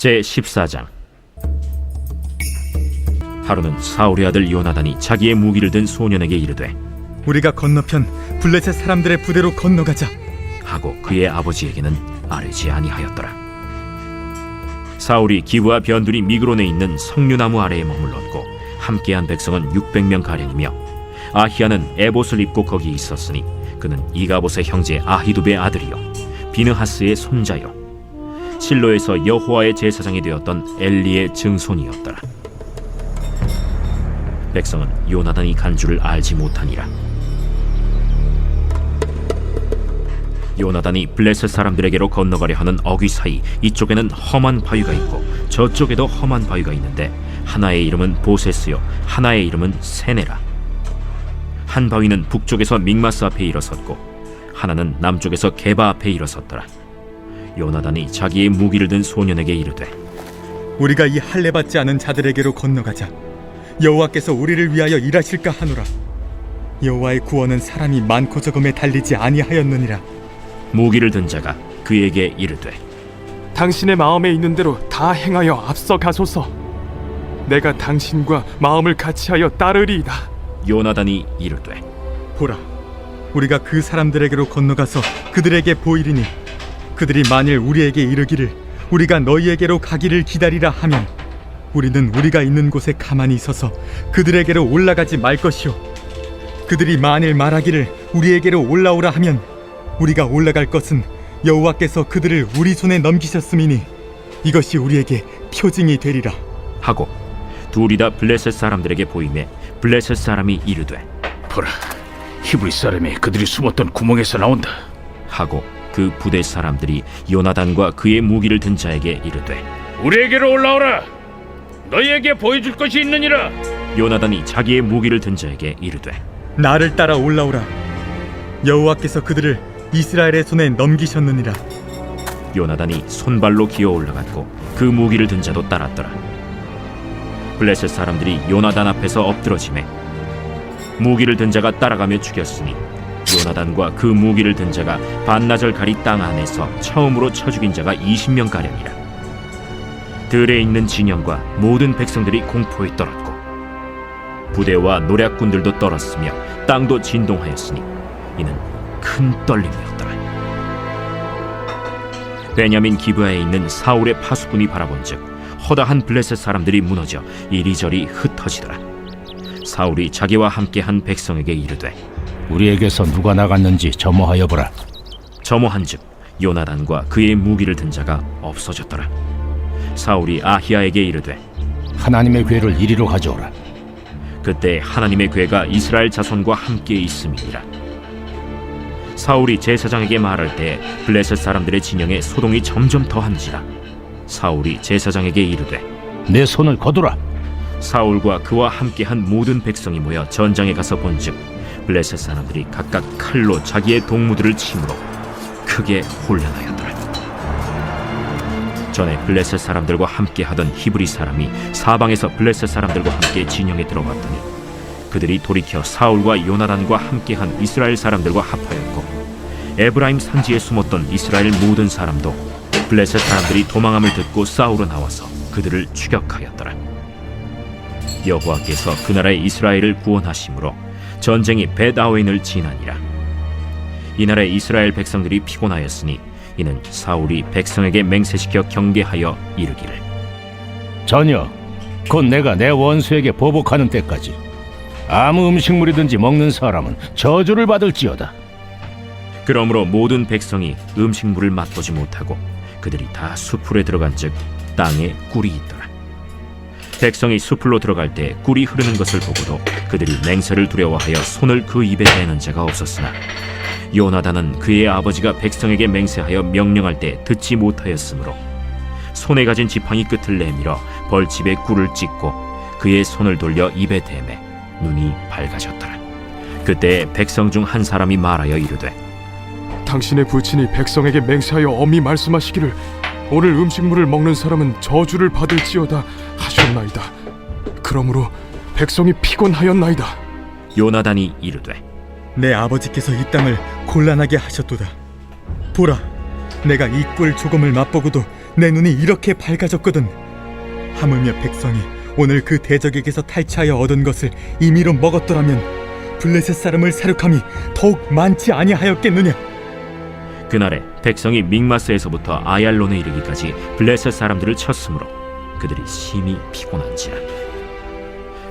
제 14장 하루는 사울의 아들 요나단이 자기의 무기를 든 소년에게 이르되 우리가 건너편 블레셋 사람들의 부대로 건너가자. 하고 그의 아버지에게는 아뢰지 아니하였더라. 사울이 기브와 변두리 미그론에 있는 석류나무 아래에 머물렀고 함께한 백성은 600명 가량이며 아히야는 에봇을 입고 거기 있었으니 그는 이가봇의 형제 아히두베의 아들이요 비느하스의 손자요 실로에서 여호와의 제사장이 되었던 엘리의 증손이었더라. 백성은 요나단이 간 줄을 알지 못하니라. 요나단이 블레셋 사람들에게로 건너가려 하는 어귀 사이 이쪽에는 험한 바위가 있고 저쪽에도 험한 바위가 있는데 하나의 이름은 보세스요 하나의 이름은 세네라 한 바위는 북쪽에서 믹마스 앞에 일어섰고 하나는 남쪽에서 게바 앞에 일어섰더라 요나단이 자기의 무기를 든 소년에게 이르되 우리가 이 할례 받지 않은 자들에게로 건너가자. 여호와께서 우리를 위하여 일하실까 하노라. 여호와의 구원은 사람이 많고 적음에 달리지 아니하였느니라. 무기를 든 자가 그에게 이르되 당신의 마음에 있는 대로 다 행하여 앞서 가소서. 내가 당신과 마음을 같이하여 따르리이다. 요나단이 이르되 보라, 우리가 그 사람들에게로 건너가서 그들에게 보이리니 그들이 만일 우리에게 이르기를 우리가 너희에게로 가기를 기다리라 하면 우리는 우리가 있는 곳에 가만히 있어서 그들에게로 올라가지 말 것이요 그들이 만일 말하기를 우리에게로 올라오라 하면 우리가 올라갈 것은 여호와께서 그들을 우리 손에 넘기셨음이니 이것이 우리에게 표징이 되리라 하고 둘이 다 블레셋 사람들에게 보이매 블레셋 사람이 이르되 보라, 히브리 사람이 그들이 숨었던 구멍에서 나온다. 하고 그 부대 사람들이 요나단과 그의 무기를 든 자에게 이르되 우리에게로 올라오라. 너희에게 보여줄 것이 있느니라. 요나단이 자기의 무기를 든 자에게 이르되 나를 따라 올라오라 여호와께서 그들을 이스라엘의 손에 넘기셨느니라 요나단이 손발로 기어 올라갔고 그 무기를 든 자도 따랐더라 블레셋 사람들이 요나단 앞에서 엎드러지매 무기를 든 자가 따라가며 죽였으니 요나단과 그 무기를 든 자가 반나절 가리 땅 안에서 처음으로 쳐 죽인 자가 20명 가량이라. 들에 있는 진영과 모든 백성들이 공포에 떨었고 부대와 노략군들도 떨었으며 땅도 진동하였으니 이는 큰 떨림이었더라. 베냐민 기브아에 있는 사울의 파수꾼이 바라본즉 허다한 블레셋 사람들이 무너져 이리저리 흩어지더라. 사울이 자기와 함께한 백성에게 이르되 우리에게서 누가 나갔는지 점호하여 보라. 점호한즉 요나단과 그의 무기를 든 자가 없어졌더라 사울이 아히야에게 이르되 하나님의 괴를 이리로 가져오라. 그때 하나님의 괴가 이스라엘 자손과 함께 있음이니라. 사울이 제사장에게 말할 때 블레셋 사람들의 진영에 소동이 점점 더한지라. 사울이 제사장에게 이르되 내 손을 거두라. 사울과 그와 함께한 모든 백성이 모여 전장에 가서 본즉 블레셋 사람들이 각각 칼로 자기의 동무들을 치므로 크게 혼란하였더라. 전에 블레셋 사람들과 함께 하던 히브리 사람이 사방에서 블레셋 사람들과 함께 진영에 들어갔더니 그들이 돌이켜 사울과 요나단과 함께한 이스라엘 사람들과 합하였고 에브라임 산지에 숨었던 이스라엘 모든 사람도 블레셋 사람들이 도망함을 듣고 싸우러 나와서 그들을 추격하였더라. 여호와께서 그 나라의 이스라엘을 구원하심으로 전쟁이 벳아웬을 지나니라. 이날에 이스라엘 백성들이 피곤하였으니 이는 사울이 백성에게 맹세시켜 경계하여 이르기를 전혀 곧 내가 내 원수에게 보복하는 때까지 아무 음식물이든지 먹는 사람은 저주를 받을지어다. 그러므로 모든 백성이 음식물을 맛보지 못하고 그들이 다 수풀에 들어간즉 땅에 꿀이 있더라. 백성이 수풀로 들어갈 때 꿀이 흐르는 것을 보고도 그들이 맹세를 두려워하여 손을 그 입에 대는 자가 없었으나 요나단은 그의 아버지가 백성에게 맹세하여 명령할 때 듣지 못하였으므로 손에 가진 지팡이 끝을 내밀어 벌집에 꿀을 찢고 그의 손을 돌려 입에 대매 눈이 밝아졌더라. 그때 백성 중 한 사람이 말하여 이르되 당신의 부친이 백성에게 맹세하여 엄히 말씀하시기를 오늘 음식물을 먹는 사람은 저주를 받을지어다 하셨나이다. 그러므로 백성이 피곤하였나이다. 요나단이 이르되 내 아버지께서 이 땅을 곤란하게 하셨도다. 보라, 내가 이 꿀 조금을 맛보고도 내 눈이 이렇게 밝아졌거든. 하물며 백성이 오늘 그 대적에게서 탈취하여 얻은 것을 임의로 먹었더라면 블레셋 사람을 사륙함이 더욱 많지 아니하였겠느냐? 그날에 백성이 믹마스에서부터 아얄론에 이르기까지 블레셋 사람들을 쳤으므로 그들이 심히 피곤한지라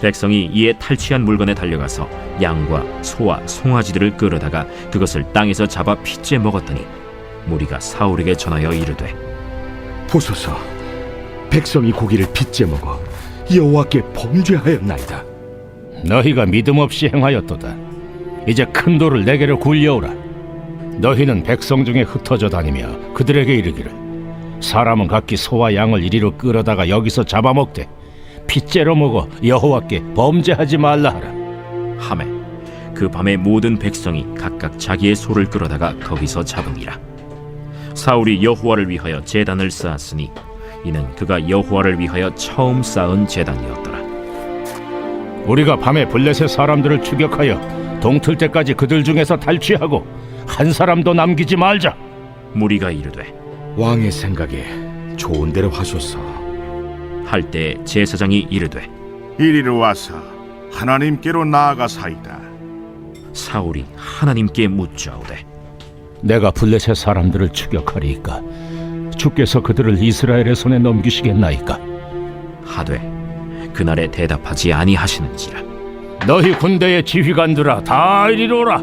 백성이 이에 탈취한 물건에 달려가서 양과 소와 송아지들을 끌어다가 그것을 땅에서 잡아 핏째 먹었더니 무리가 사울에게 전하여 이르되 보소서 백성이 고기를 빚제 먹어 여호와께 범죄하였나이다 너희가 믿음 없이 행하였도다. 이제 큰 돌을 내게로 굴려오라. 너희는 백성 중에 흩어져 다니며 그들에게 이르기를 사람은 각기 소와 양을 이리로 끌어다가 여기서 잡아먹되 핏째로 먹어 여호와께 범죄하지 말라 하라. 하매 그 밤에 모든 백성이 각각 자기의 소를 끌어다가 거기서 잡으니라 사울이 여호와를 위하여 제단을 쌓았으니 이는 그가 여호와를 위하여 처음 쌓은 제단이었더라 우리가 밤에 블레셋 사람들을 추격하여 동틀 때까지 그들 중에서 탈취하고 한 사람도 남기지 말자. 무리가 이르되 왕의 생각에 좋은 대로 하소서. 할 때 제사장이 이르되 이리로 와서 하나님께로 나아가사이다. 사울이 하나님께 묻자오되 내가 블레셋 사람들을 추격하리이까? 주께서 그들을 이스라엘의 손에 넘기시겠나이까? 하되 그날에 대답하지 아니하시는지라. 너희 군대의 지휘관들아 다 이리로 오라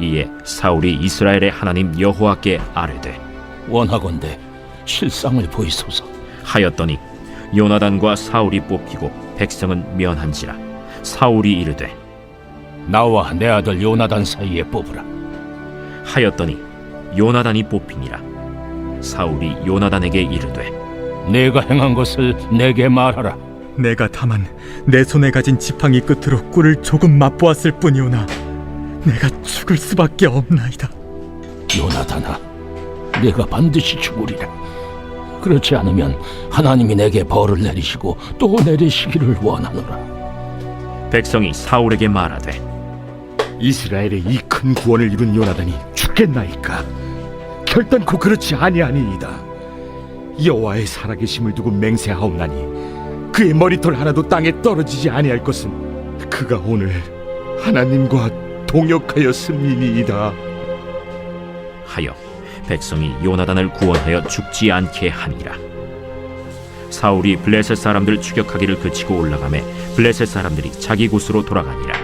이에 사울이 이스라엘의 하나님 여호와께 아뢰되 원하건대 실상을 보이소서. 하였더니 요나단과 사울이 뽑히고 백성은 면한지라 사울이 이르되 나와 내 아들 요나단 사이에 뽑으라. 하였더니 요나단이 뽑히니라. 사울이 요나단에게 이르되 내가 행한 것을 내게 말하라. 내가 다만 내 손에 가진 지팡이 끝으로 꿀을 조금 맛보았을 뿐이오나 내가 죽을 수밖에 없나이다. 요나단아 내가 반드시 죽으리라. 그렇지 않으면 하나님이 내게 벌을 내리시고 또 내리시기를 원하노라. 백성이 사울에게 말하되 이스라엘의 이 큰 구원을 이룬 요나단이 죽겠나이까? 결단코 그렇지 아니하니이다. 여호와의 살아계심을 두고 맹세하옵나니 그의 머리털 하나도 땅에 떨어지지 아니할 것은 그가 오늘 하나님과 동역하였음이니이다 하여 백성이 요나단을 구원하여 죽지 않게 하니라. 사울이 블레셋 사람들 추격하기를 그치고 올라가매 블레셋 사람들이 자기 곳으로 돌아가니라.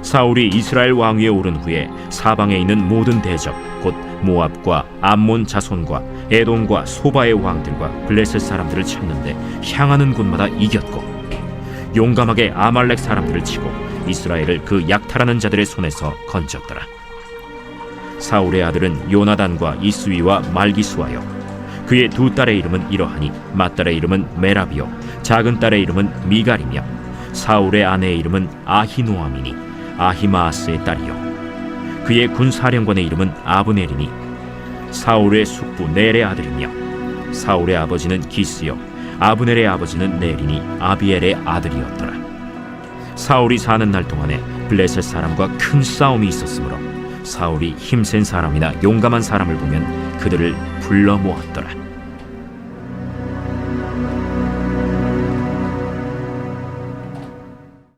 사울이 이스라엘 왕위에 오른 후에 사방에 있는 모든 대적 곧 모압과 암몬 자손과 에돔과 소바의 왕들과 블레셋 사람들을 쳤는데 향하는 곳마다 이겼고 용감하게 아말렉 사람들을 치고 이스라엘을 그 약탈하는 자들의 손에서 건졌더라. 사울의 아들은 요나단과 이스위와 말기수하여 그의 두 딸의 이름은 이러하니 맏딸의 이름은 메라비요 작은 딸의 이름은 미갈이며 사울의 아내의 이름은 아히노아미니 아히마아스의 딸이요 그의 군사령관의 이름은 아브넬이니 사울의 숙부 넬의 아들이며 사울의 아버지는 기스요 아브넬의 아버지는 넬이니 아비엘의 아들이었더라 사울이 사는 날 동안에 블레셋 사람과 큰 싸움이 있었으므로 사울이 힘센 사람이나 용감한 사람을 보면 그들을 불러 모았더라.